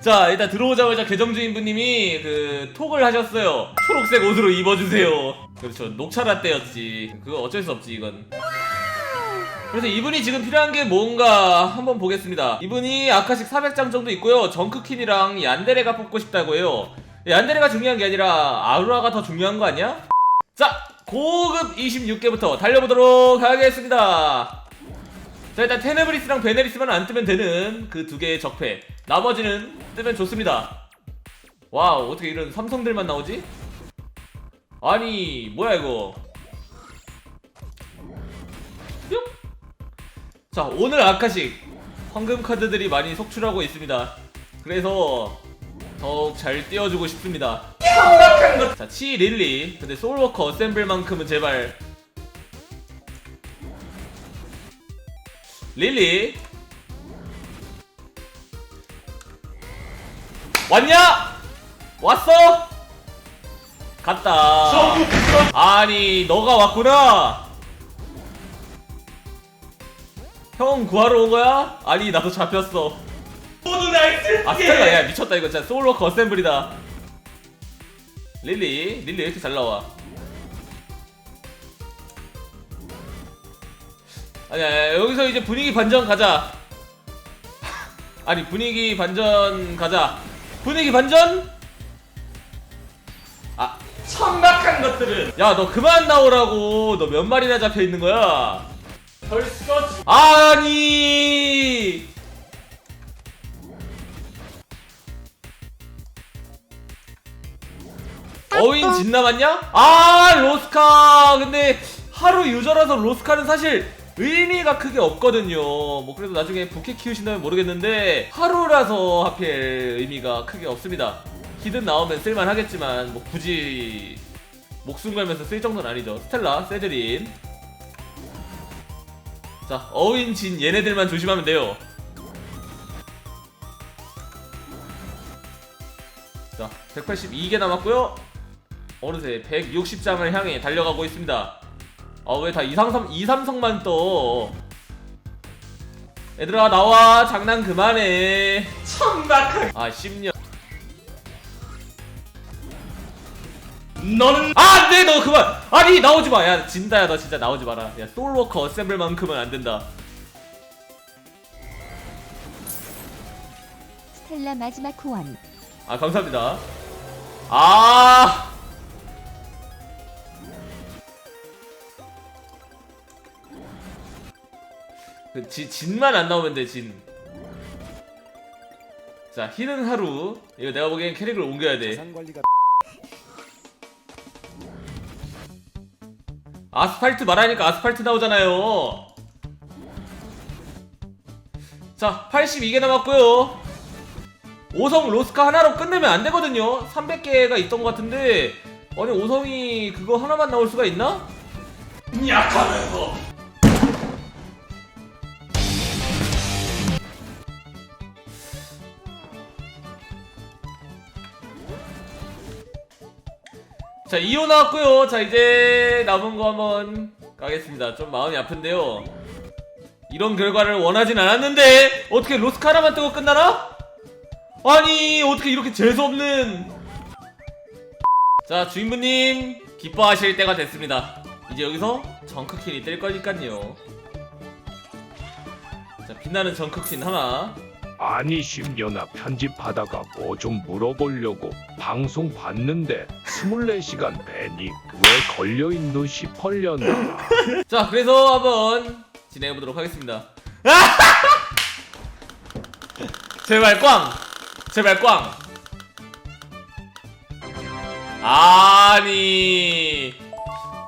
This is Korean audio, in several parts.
자 일단 들어오자마자 계정 주인분님이 그 톡을 하셨어요. 초록색 옷으로 입어주세요. 그렇죠. 녹차 라떼였지. 그거 어쩔 수 없지 이건. 그래서 이분이 지금 필요한 게 뭔가 한번 보겠습니다. 이분이 아카식 400장 정도 있고요. 정크킨이랑 얀데레가 뽑고 싶다고 해요. 얀데레가 중요한 게 아니라 아우라가 더 중요한 거 아니야? 자 고급 26개부터 달려보도록 하겠습니다 자 일단 테네브리스랑 베네리스만 안 뜨면 되는 그 두 개의 적패. 나머지는 뜨면 좋습니다. 와우 어떻게 이런 삼성들만 나오지? 아니 뭐야 이거? 뿅. 자 오늘 아카식 황금 카드들이 많이 속출하고 있습니다. 그래서 더욱 잘 띄워주고 싶습니다. 자 치 릴리. 근데 소울워커 어셈블만큼은 제발 릴리 왔냐? 왔어? 갔다 아니 너가 왔구나 형 구하러 온 거야? 아니 나도 잡혔어. 아 스텔라 야 미쳤다 이거 진짜 소울워커 어셈블이다 릴리 릴리 왜 이렇게 잘 나와 아니야 여기서 이제 분위기 반전 가자. 아니 분위기 반전 가자. 분위기 반전? 아 천박한 것들은. 야 너 그만 나오라고. 너 몇 마리나 잡혀 있는 거야? 벌써 아니! 어윈 진 남았냐? 아 로스카! 근데 하루 유저라서 로스카는 사실 의미가 크게 없거든요 뭐 그래도 나중에 부캐 키우신다면 모르겠는데 하루라서 하필 의미가 크게 없습니다 히든 나오면 쓸만하겠지만 뭐 굳이 목숨 걸면서 쓸 정도는 아니죠 스텔라, 세드린 자, 어윈 진 얘네들만 조심하면 돼요. 자, 182개 남았고요. 어느새 160장을 향해 달려가고 있습니다. 아, 왜 다 이상삼 이삼성만 떠? 얘들아 나와 장난 그만해. 천박한. 아, 10년. 너는 아, 네, 너 그만. 아니 나오지 마. 야, 진다야, 너 진짜 나오지 마라. 야, 솔워커 어셈블만큼은 안 된다. 스텔라 마지막 후원 아 감사합니다. 아. 그 지, 진만 안 나오면 돼 진. 자 희는 하루 이거 내가 보기엔 캐릭을 옮겨야 돼. 아스팔트 말하니까 아스팔트 나오잖아요. 자 82개 남았고요. 5성 로스카 하나로 끝내면 안 되거든요. 300개가 있던 것 같은데 아니 5성이 그거 하나만 나올 수가 있나? 약하면서 자 2호 나왔고요. 자 이제 남은 거 한번 가겠습니다. 좀 마음이 아픈데요. 이런 결과를 원하진 않았는데 어떻게 로스카 하나만 뜨고 끝나나? 아니 어떻게 이렇게 재수없는 자 주인분님 기뻐하실 때가 됐습니다. 이제 여기서 정크킨이 뜰 거니까요. 자 빛나는 정크킨 하나 아니 심연아 편집하다가 뭐 좀 물어보려고 방송 봤는데 24시간 밴이 왜 걸려있노 싶었려나 자, 그래서 한번 진행해 보도록 하겠습니다. 제발 꽝! 제발 꽝! 아니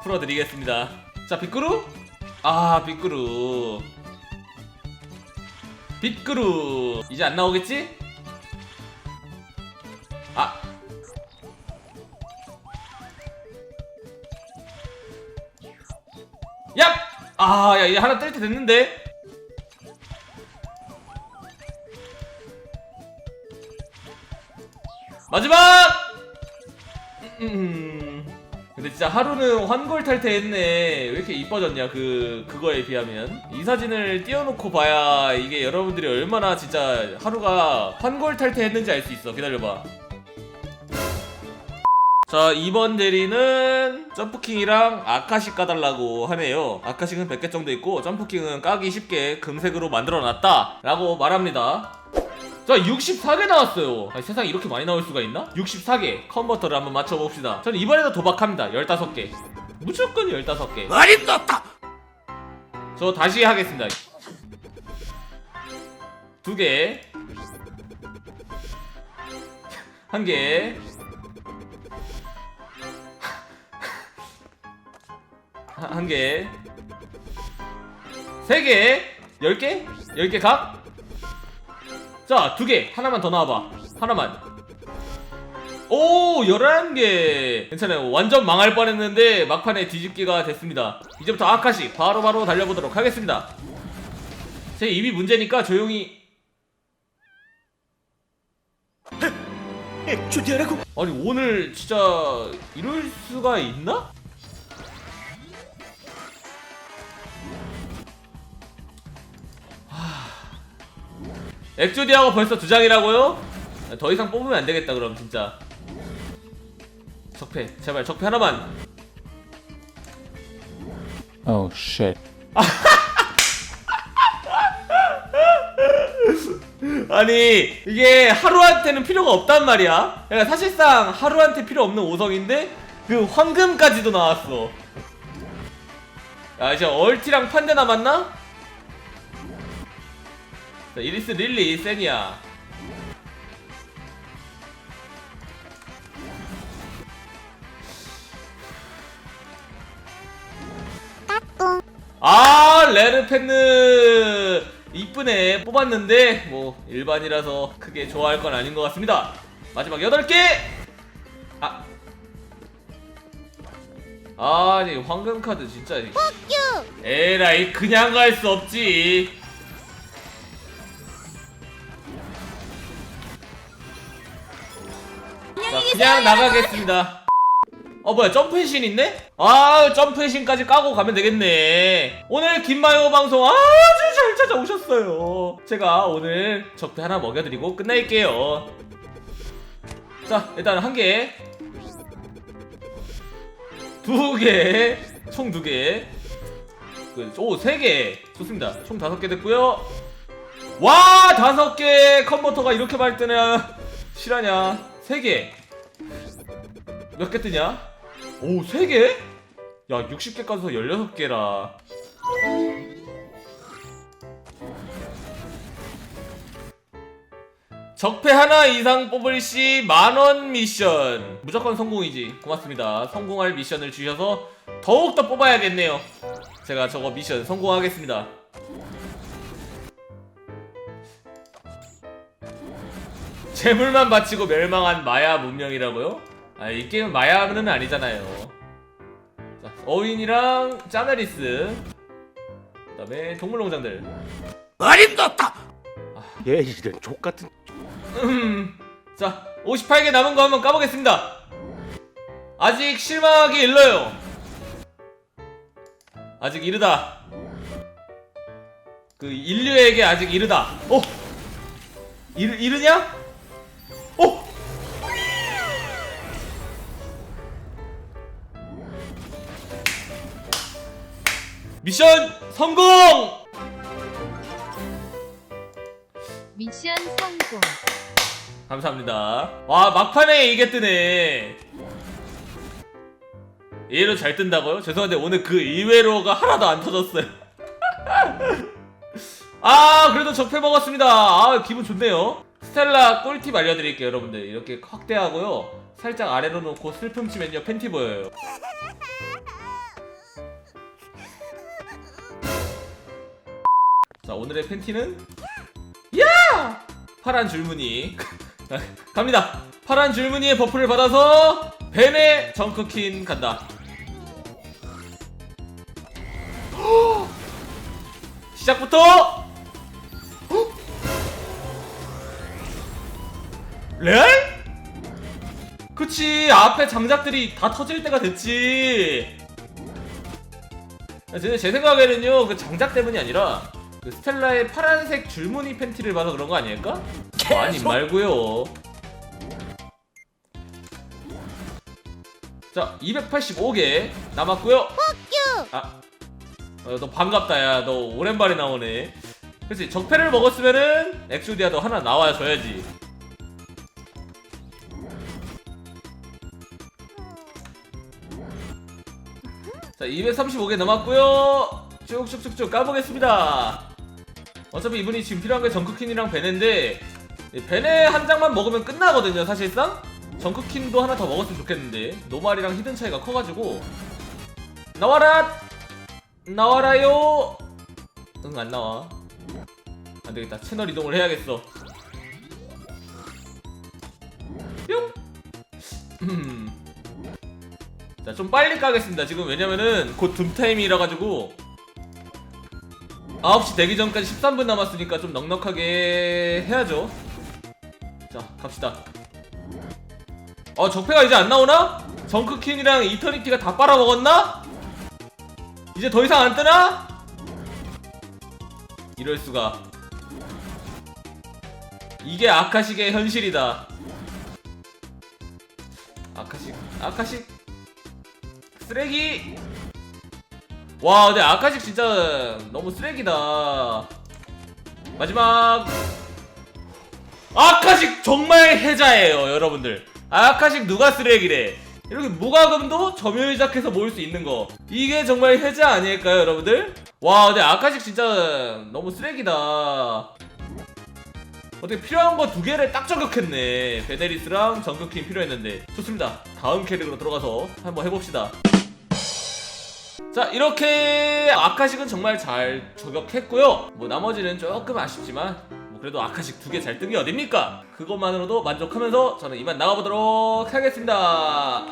풀어드리겠습니다. 자, 빗그루? 아, 빗그루. 빗그루. 이제 안 나오겠지? 아. 야! 아, 야, 얘 하나 뜰때 됐는데? 마지막! 음, 근데 진짜 하루는 환골탈태했네. 왜 이렇게 이뻐졌냐 그 그거에 비하면 이 사진을 띄워놓고 봐야 이게 여러분들이 얼마나 진짜 하루가 환골탈태했는지 알 수 있어. 기다려봐. 자 이번 대리는 점프킹이랑 아카식 까달라고 하네요 아카식은 100개 정도 있고 점프킹은 까기 쉽게 금색으로 만들어놨다 라고 말합니다 자 64개 나왔어요. 아니, 세상에 이렇게 많이 나올 수가 있나? 64개 컨버터를 한번 맞춰봅시다. 저는 이번에도 도박합니다. 15개. 무조건 15개. 말이 떴다! 저 다시 하겠습니다. 두개. 한개. 한 개, 세 개, 열 개, 열개 각. 자, 두 개, 하나만 더 나와봐. 하나만. 오, 열한 개. 괜찮아요. 완전 망할 뻔했는데 막판에 뒤집기가 됐습니다. 이제부터 아카시 바로 바로 달려보도록 하겠습니다. 제 입이 문제니까 조용히. 주디하라고 아니 오늘 진짜 이럴 수가 있나? 엑조디하고 벌써 두 장이라고요? 더 이상 뽑으면 안 되겠다 그럼 진짜 적폐 제발 적폐 하나만 Oh shit. 아니 이게 하루한테는 필요가 없단 말이야 그러니까 사실상 하루한테 필요 없는 5성인데 그 황금까지도 나왔어 야 이제 얼티랑 판대 남았나? 자, 이리스 릴리 세니야. 아 레르펜느. 이쁘네. 뽑았는데 뭐 일반이라서 크게 좋아할 건 아닌 것 같습니다. 마지막 8개! 아. 아니 황금 카드 진짜 에라이 그냥 갈 수 없지 자, 그냥 나가겠습니다 어 뭐야 점프해신 있네? 아 점프해신까지 까고 가면 되겠네 오늘 김마요 방송 아주 잘 찾아오셨어요 제가 오늘 적대 하나 먹여드리고 끝낼게요 자 일단 한개 두개총 두개 그, 오, 세 개. 좋습니다. 총 다섯 개 됐고요. 와, 다섯 개 컨버터가 이렇게 많이 뜨냐? 실하냐? 세 개. 몇 개 뜨냐? 오, 세 개? 야, 60개 까서 16개라. 적폐 하나 이상 뽑을 시 만원 미션 무조건 성공이지 고맙습니다 성공할 미션을 주셔서 더욱더 뽑아야겠네요 제가 저거 미션 성공하겠습니다 재물만 바치고 멸망한 마야 문명이라고요? 아 이 게임은 마야는 아니잖아요 자, 어윈이랑 짜네리스 그 다음에 동물농장들 말이 떴다 얘 이런 족 같은 음, 자, 58개 남은 거 한번 까보겠습니다. 아직 실망하기 일러요. 아직 이르다. 그 인류에게 아직 이르다. 어? 이르 이르냐? 미션 성공! 미션 성공. 감사합니다. 와 막판에 이게 뜨네. 이해로 잘 뜬다고요? 죄송한데 오늘 그 이외로가 하나도 안 터졌어요. 아 그래도 적폐 먹었습니다. 아 기분 좋네요. 스텔라 꿀팁 알려드릴게요 여러분들. 이렇게 확대하고요. 살짝 아래로 놓고 슬픔 치면요 팬티 보여요. 자 오늘의 팬티는 야 파란 줄무늬 갑니다. 파란 줄무늬의 버프를 받아서 벤의 정크킨 간다. 시작부터 레알? 그치 앞에 장작들이 다 터질 때가 됐지 제, 제 생각에는요 그 장작 때문이 아니라 그 스텔라의 파란색 줄무늬 팬티를 봐서 그런 거 아닐까? 어, 아니 말고요. 자 285개 남았고요. 아, 어, 너 반갑다 야. 너 오랜만에 나오네. 그치 적패를 먹었으면은 엑소디아도 하나 나와 줘야지. 자 235개 남았고요. 쭉쭉쭉쭉 까보겠습니다 어차피 이분이 지금 필요한 게 정크킨이랑 베네인데 이 베네 한 장만 먹으면 끝나거든요 사실상? 정크킨도 하나 더 먹었으면 좋겠는데 노말이랑 히든 차이가 커가지고. 나와라! 나와라요! 응 안 나와. 안 되겠다. 채널 이동을 해야겠어. 뿅! 음. 자, 좀 빨리 까겠습니다. 지금. 왜냐면은 곧 둠타임이라 가지고 9시 되기 전까지 13분 남았으니까 좀 넉넉하게 해야죠. 자, 갑시다. 어, 적폐가 이제 안 나오나? 정크킨이랑 이터니티가 다 빨아먹었나? 이제 더 이상 안 뜨나? 이럴 수가. 이게 아카식의 현실이다. 아카식, 아카식 쓰레기. 와, 근데 아카식 진짜 너무 쓰레기다. 마지막 아카식 정말 해자예요, 여러분들. 아카식 누가 쓰레기래? 이렇게 무과금도 점유작해서 모을 수 있는 거 이게 정말 해자 아닐까요, 여러분들? 와, 근데 아카식 진짜 너무 쓰레기다. 어떻게 필요한 거 두 개를 딱 저격했네. 베네리스랑 정격팀 필요했는데 좋습니다. 다음 캐릭으로 들어가서 한번 해봅시다. 자 이렇게 아카식은 정말 잘 저격했고요. 뭐 나머지는 조금 아쉽지만 뭐 그래도 아카식 두 개 잘 뜬 게 어딥니까? 그것만으로도 만족하면서 저는 이만 나가보도록 하겠습니다.